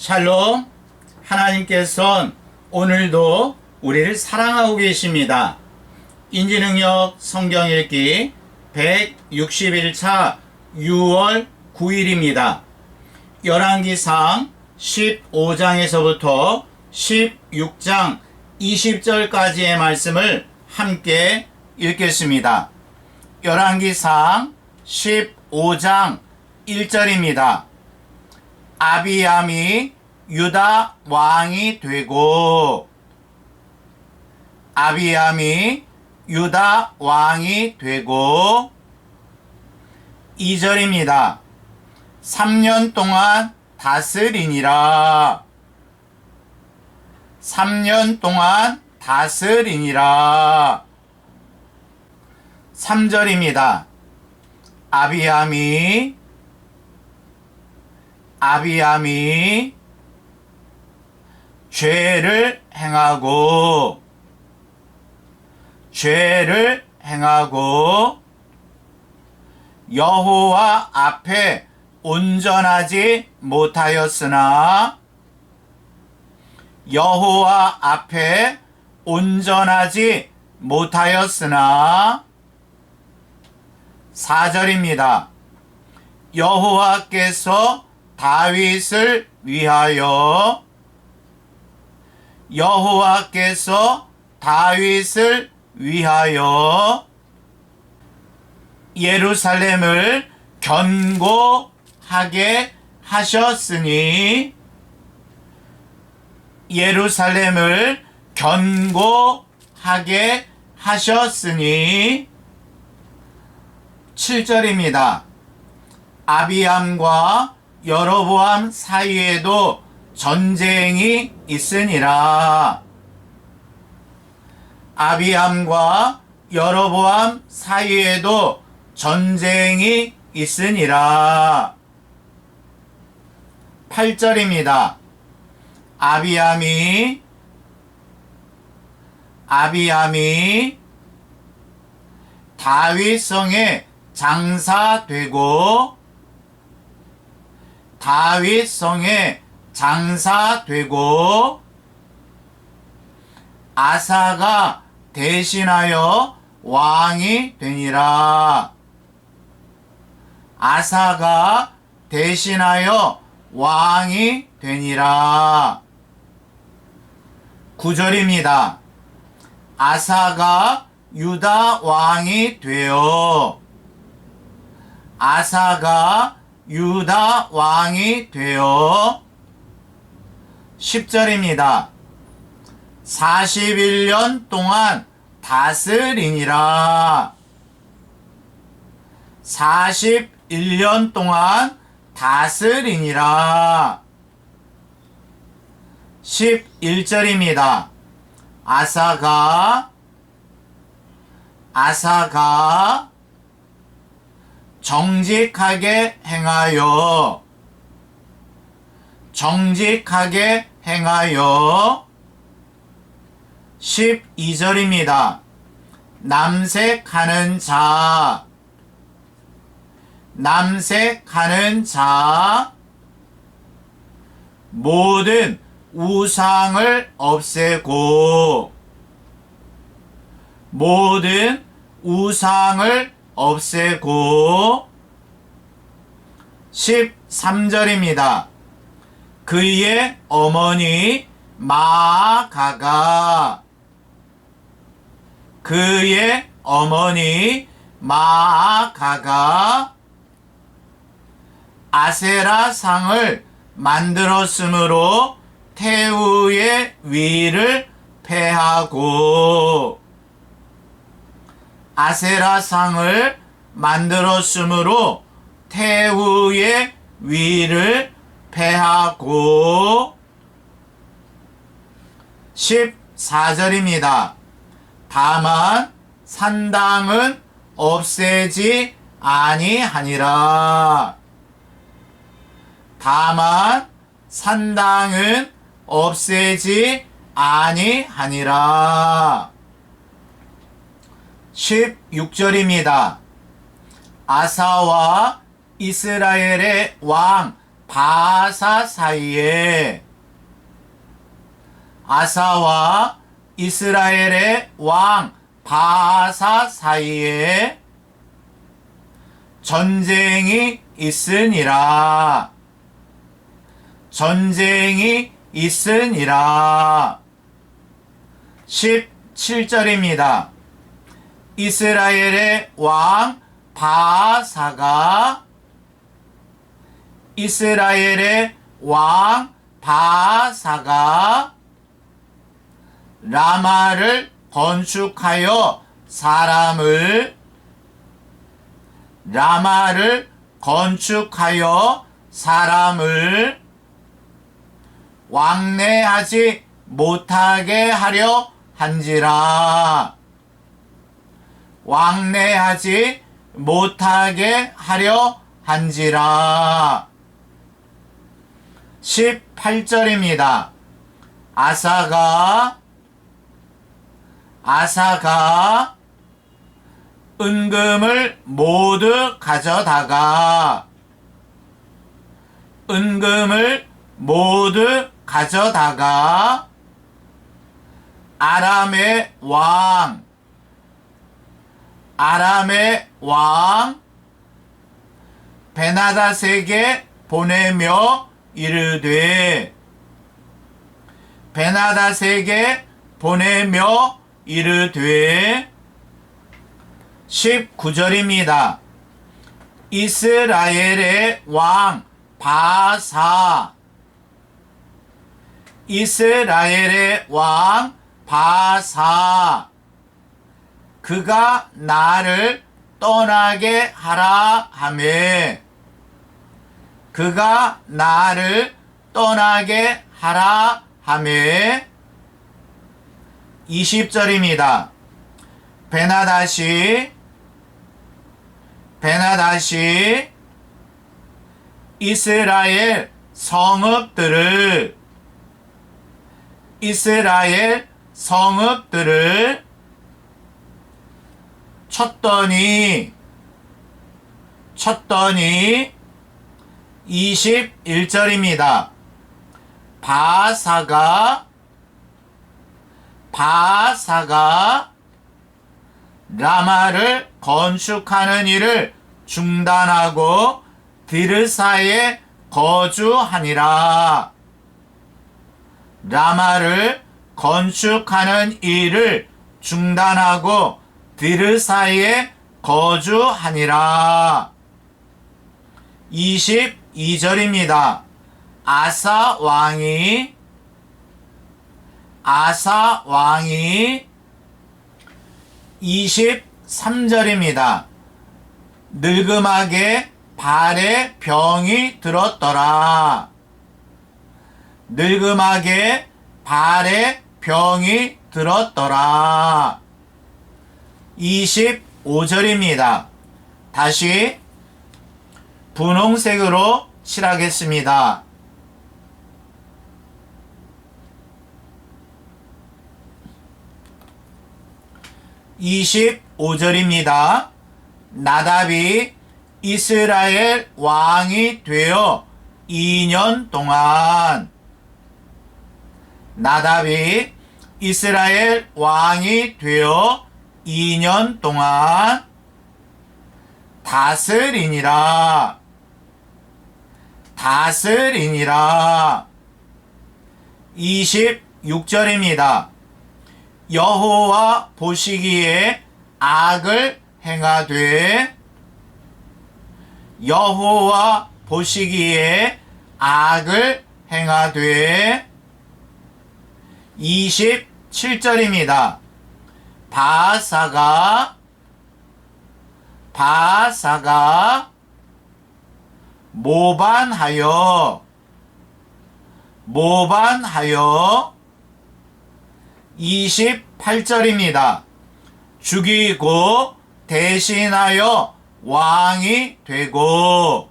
샬롬. 하나님께서는 오늘도 우리를 사랑하고 계십니다. 인지능력 성경 읽기 161차 6월 9일입니다. 열왕기상 15장에서부터 16장 20절까지의 말씀을 함께 읽겠습니다. 열왕기상 15장 1절입니다. 아비암이 유다 왕이 되고 아비암이 유다 왕이 되고 2절입니다. 3년 동안 다스리니라 3년 동안 다스리니라 3절입니다. 아비암이 아비암이 죄를 행하고 죄를 행하고 여호와 앞에 온전하지 못하였으나 여호와 앞에 온전하지 못하였으나 4절입니다. 여호와께서 다윗을 위하여 여호와께서 다윗을 위하여 예루살렘을 견고하게 하셨으니 예루살렘을 견고하게 하셨으니 7절입니다. 아비암과 여로보암 사이에도 전쟁이 있으니라. 아비암과 여로보암 사이에도 전쟁이 있으니라. 8절입니다. 아비암이 아비암이 다윗성에 장사되고 다윗 성에 장사되고 아사가 대신하여 왕이 되니라. 아사가 대신하여 왕이 되니라. 9절입니다. 아사가 유다 왕이 되어 아사가 유다 왕이 되어 10절입니다. 41년 동안 다스리니라. 41년 동안 다스리니라. 11절입니다. 아사가 아사가 정직하게 행하여. 정직하게 행하여. 12절입니다. 남색하는 자. 남색하는 자. 모든 우상을 없애고. 모든 우상을 없애고 13절입니다. 그의 어머니 마아가가 그의 어머니 마아가가 아세라 상을 만들었으므로 태우의 위를 패하고 아세라 상을 만들었으므로 태우의 위를 패하고 14절입니다. 다만 산당은 없애지 아니하니라. 다만 산당은 없애지 아니하니라. 16절입니다. 아사와 이스라엘의 왕 바사 사이에 아사와 이스라엘의 왕 바사 사이에 전쟁이 있으니라. 전쟁이 있으니라. 17절입니다. 이스라엘의 왕 바사가 이스라엘의 왕 바사가 라마를 건축하여 사람을 라마를 건축하여 사람을 왕래하지 못하게 하려 한지라 왕래하지 못하게 하려 한지라 18절입니다. 아사가 아사가 은금을 모두 가져다가 은금을 모두 가져다가 아람의 왕 아람의 왕 베나다세게 보내며 이르되 베나다세게 보내며 이르되 19절입니다. 이스라엘의 왕 바사 이스라엘의 왕 바사 그가 나를 떠나게 하라 하매 그가 나를 떠나게 하라 하매 20절입니다. 베나다시 베나다시 이스라엘 성읍들을 이스라엘 성읍들을 쳤더니 쳤더니 21절입니다. 바사가 바사가 라마를 건축하는 일을 중단하고 디르사에 거주하니라. 라마를 건축하는 일을 중단하고 디르사에 거주하니라. 22절입니다. 아사 왕이 아사 왕이 23절입니다. 늙음하게 발에 병이 들었더라. 늙음하게 발에 병이 들었더라. 25절입니다. 다시 분홍색으로 칠하겠습니다. 25절입니다. 나답이 이스라엘 왕이 되어 2년 동안 나답이 이스라엘 왕이 되어 2년 동안 다스리니라 다스리니라 26절입니다. 여호와 보시기에 악을 행하되 여호와 보시기에 악을 행하되 27절입니다. 바사가 바사가 모반하여 모반하여 28절입니다. 죽이고 대신하여 왕이 되고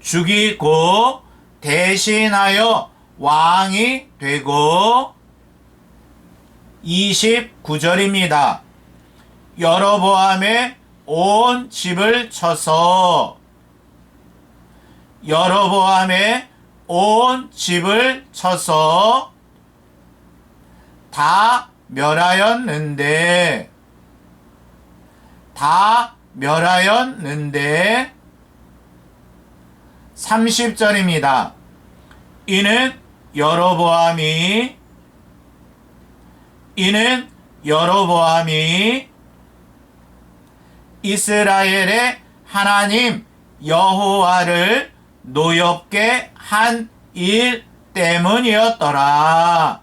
죽이고 대신하여 왕이 되고 29절입니다. 여로보암의 온 집을 쳐서 여로보암의 온 집을 쳐서 다 멸하였는데 다 멸하였는데 30절입니다. 이는 여로보암이 이는 여로보암이 이스라엘의 하나님 여호와를 노엽게 한 일 때문이었더라.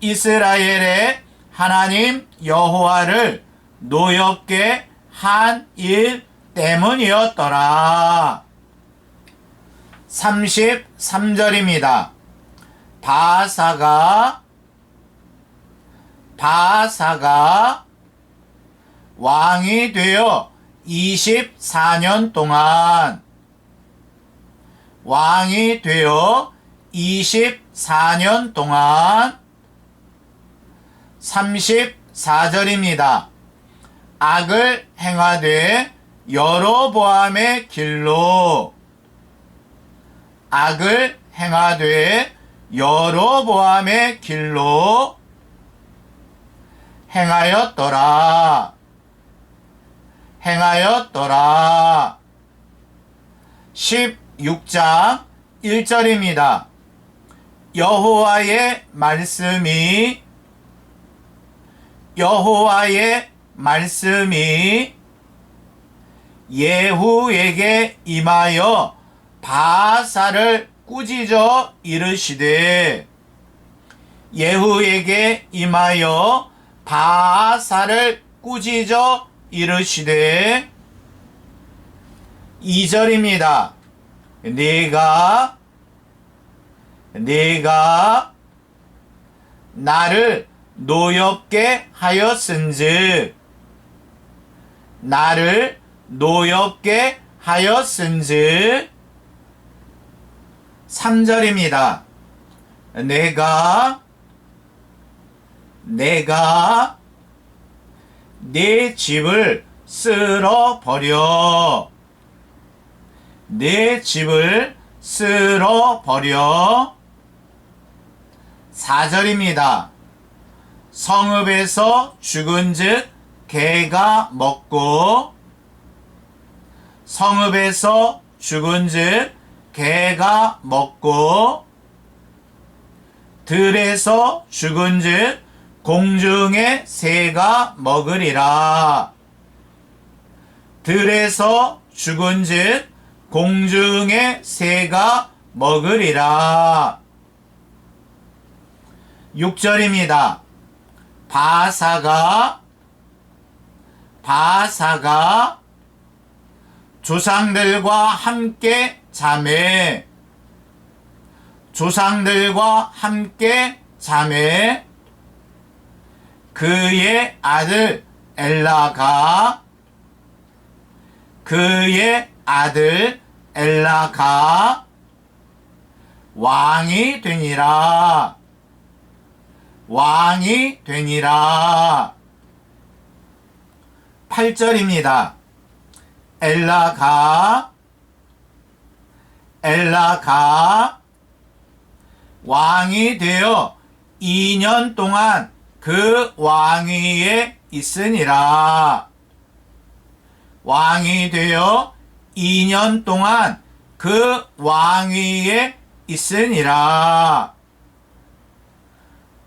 이스라엘의 하나님 여호와를 노엽게 한 일 때문이었더라. 33절입니다. 바사가 바사가 왕이 되어 24년 동안 왕이 되어 24년 동안 34절입니다. 악을 행하되 여로보암의 길로 악을 행하되 여로보암의 길로 행하였더라. 행하였더라. 16장 1절입니다. 여호와의 말씀이 여호와의 말씀이 예후에게 임하여 바사를 꾸짖어 이르시되 예후에게 임하여 바사를 꾸짖어 이르시되 2절입니다. 네가 네가 나를 노엽게 하였은즉 나를 노엽게 하였은즉 3절입니다. 내가 내가 내 집을 쓸어 버려 내 집을 쓸어 버려 4절입니다. 성읍에서 죽은즉 개가 먹고 성읍에서 죽은즉 개가 먹고 들에서 죽은즉 공중의 새가 먹으리라. 들에서 죽은 즉 공중의 새가 먹으리라. 6절입니다. 바사가 바사가 조상들과 함께 잠에 조상들과 함께 잠에 그의 아들 엘라가 그의 아들 엘라가 왕이 되니라 왕이 되니라 8절입니다. 엘라가 엘라가 왕이 되어 2년 동안 그 왕위에 있으니라. 왕이 되어 2년 동안 그 왕위에 있으니라.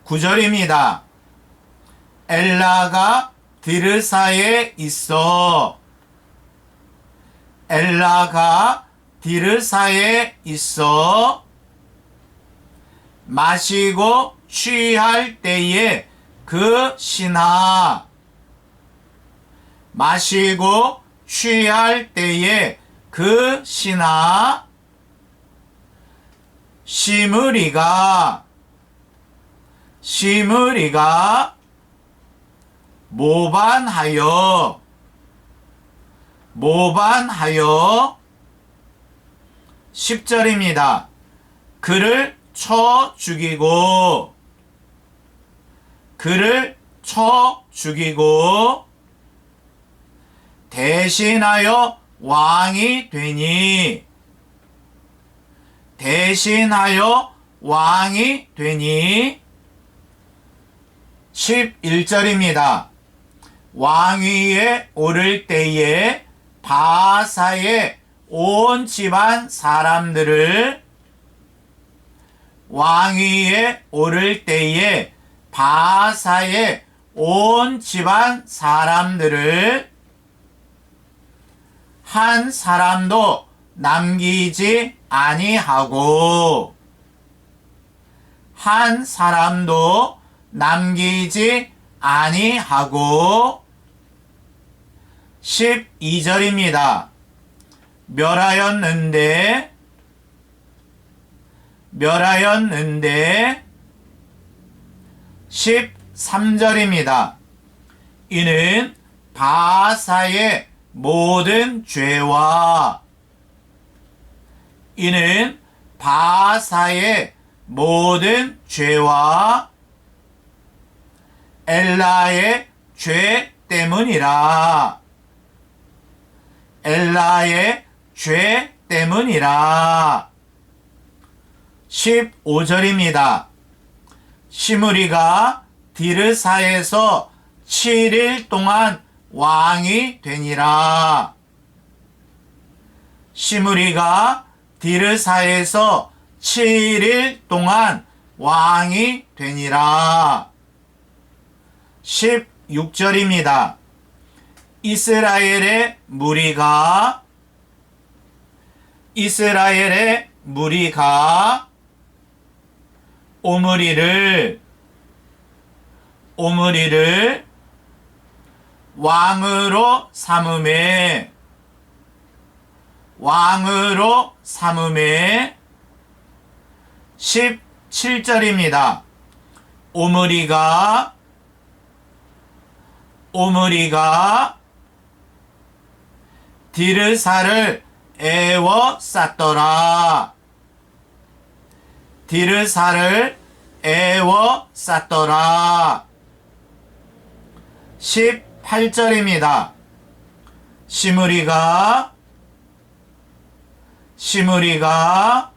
9절입니다. 엘라가 디르사에 있어. 엘라가 디르사에 있어. 마시고 취할 때에 그 신하. 마시고 취할 때에 그 신하. 시므리가 시므리가 모반하여 모반하여 10절입니다. 그를 쳐 죽이고 그를 쳐 죽이고 대신하여 왕이 되니 대신하여 왕이 되니 11절입니다. 왕위에 오를 때에 바사의 온 집안 사람들을 왕위에 오를 때에 바사의 온 집안 사람들을 한 사람도 남기지 아니하고 한 사람도 남기지 아니하고 12절입니다. 멸하였는데 멸하였는데 13절입니다. 이는 바사의 모든 죄와 이는 바사의 모든 죄와 엘라의 죄 때문이라. 엘라의 죄 때문이라. 15절입니다. 시므리가 디르사에서 7일 동안 왕이 되니라. 시므리가 디르사에서 7일 동안 왕이 되니라. 16절입니다. 이스라엘의 무리가 이스라엘의 무리가 오므리를 오므리를 왕으로 삼음에 왕으로 삼음에 17절입니다. 오므리가 오므리가 디르사를 애워 쌌더라. 디르사를 애워 쌌더라. 18절입니다. 시므리가 시므리가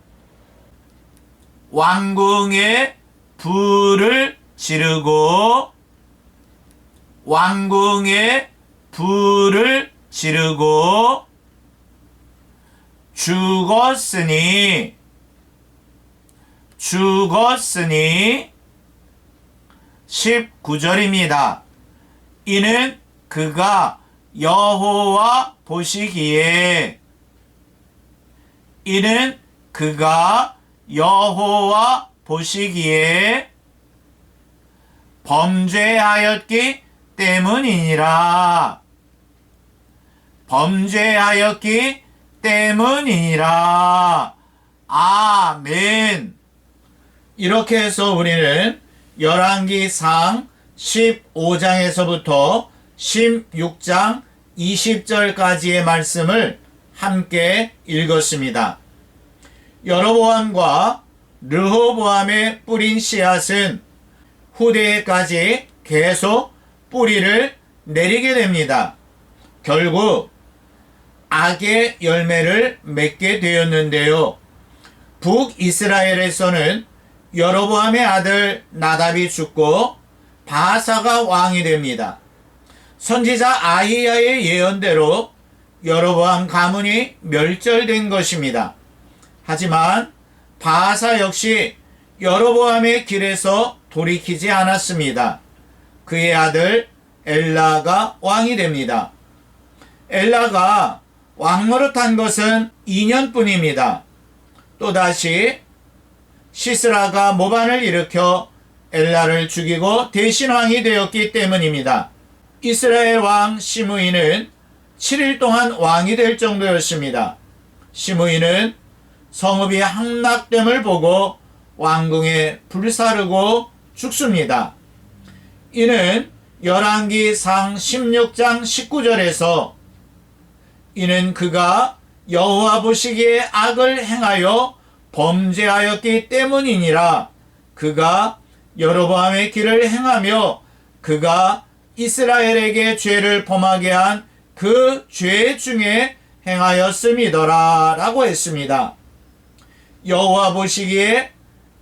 왕궁에 불을 지르고 왕궁에 불을 지르고 죽었으니 죽었으니 19절입니다. 이는 그가 여호와 보시기에 이는 그가 여호와 보시기에 범죄하였기 때문이니라. 범죄하였기 때문이니라. 아멘. 이렇게 해서 우리는 열왕기상 15장에서부터 16장 20절까지의 말씀을 함께 읽었습니다. 여로보암과 르호보암의 뿌린 씨앗은 후대에까지 계속 뿌리를 내리게 됩니다. 결국 악의 열매를 맺게 되었는데요. 북이스라엘에서는 여로보암의 아들 나답이 죽고 바사가 왕이 됩니다. 선지자 아이야의 예언대로 여로보암 가문이 멸절된 것입니다. 하지만 바사 역시 여로보암의 길에서 돌이키지 않았습니다. 그의 아들 엘라가 왕이 됩니다. 엘라가 왕노릇한 것은 2년뿐입니다. 또다시 시스라가 모반을 일으켜 엘라를 죽이고 대신 왕이 되었기 때문입니다. 이스라엘 왕 시므이는 7일 동안 왕이 될 정도였습니다. 시므이는 성읍이 함락됨을 보고 왕궁에 불사르고 죽습니다. 이는 열왕기 상 16장 19절에서 이는 그가 여호와 보시기에 악을 행하여 범죄하였기 때문이니라 그가 여로보암의 길을 행하며 그가 이스라엘에게 죄를 범하게 한 그 죄 중에 행하였음이더라 라고 했습니다. 여호와 보시기에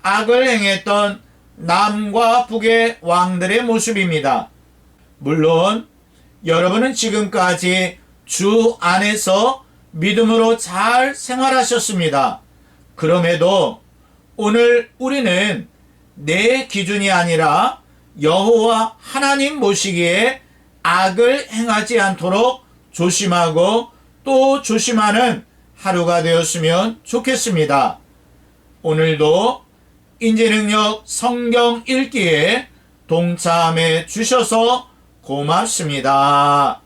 악을 행했던 남과 북의 왕들의 모습입니다. 물론 여러분은 지금까지 주 안에서 믿음으로 잘 생활하셨습니다. 그럼에도 오늘 우리는 내 기준이 아니라 여호와 하나님 모시기에 악을 행하지 않도록 조심하고 또 조심하는 하루가 되었으면 좋겠습니다. 오늘도 인지능력 성경 읽기에 동참해 주셔서 고맙습니다.